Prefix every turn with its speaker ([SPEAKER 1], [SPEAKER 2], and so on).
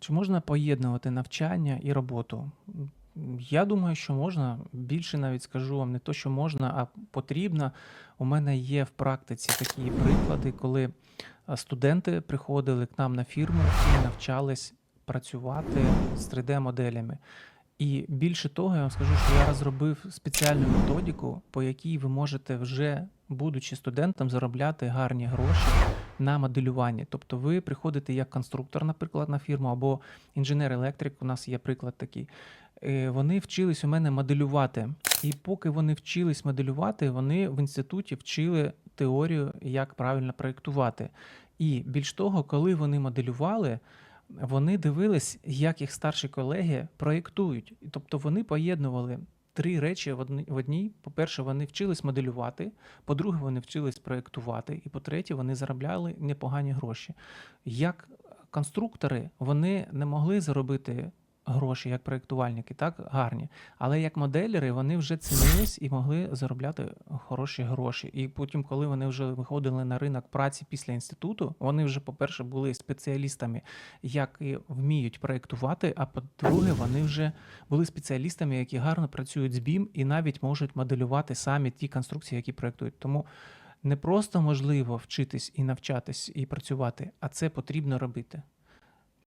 [SPEAKER 1] Чи можна поєднувати навчання і роботу? Я думаю, що можна. Більше навіть скажу вам не то, що можна, а потрібно. У мене є в практиці такі приклади, коли студенти приходили к нам на фірму і навчались працювати з 3D-моделями. І більше того, я вам скажу, що я розробив спеціальну методику, по якій ви можете вже, будучи студентом, заробляти гарні гроші на моделюванні. Тобто ви приходите як конструктор, наприклад, на фірму, або інженер-електрик, у нас є приклад такий. Е, Вони вчились у мене моделювати. І поки вони вчились моделювати, вони в інституті вчили теорію, як правильно проєктувати. І більш того, коли вони моделювали, вони дивились, як їх старші колеги проєктують. Тобто вони поєднували три речі в одній. По-перше, вони вчились моделювати, по-друге, вони вчились проєктувати, і по-третє, вони заробляли непогані гроші. Як конструктори вони не могли заробити гроші як проєктувальники, так гарні. Але як моделери вони вже цінились і могли заробляти хороші гроші. І потім, коли вони вже виходили на ринок праці після інституту, вони вже, по-перше, були спеціалістами, як і вміють проєктувати. А по-друге, вони вже були спеціалістами, які гарно працюють з BIM і навіть можуть моделювати самі ті конструкції, які проєктують. Тому не просто можливо вчитись і навчатись і працювати, а це потрібно робити.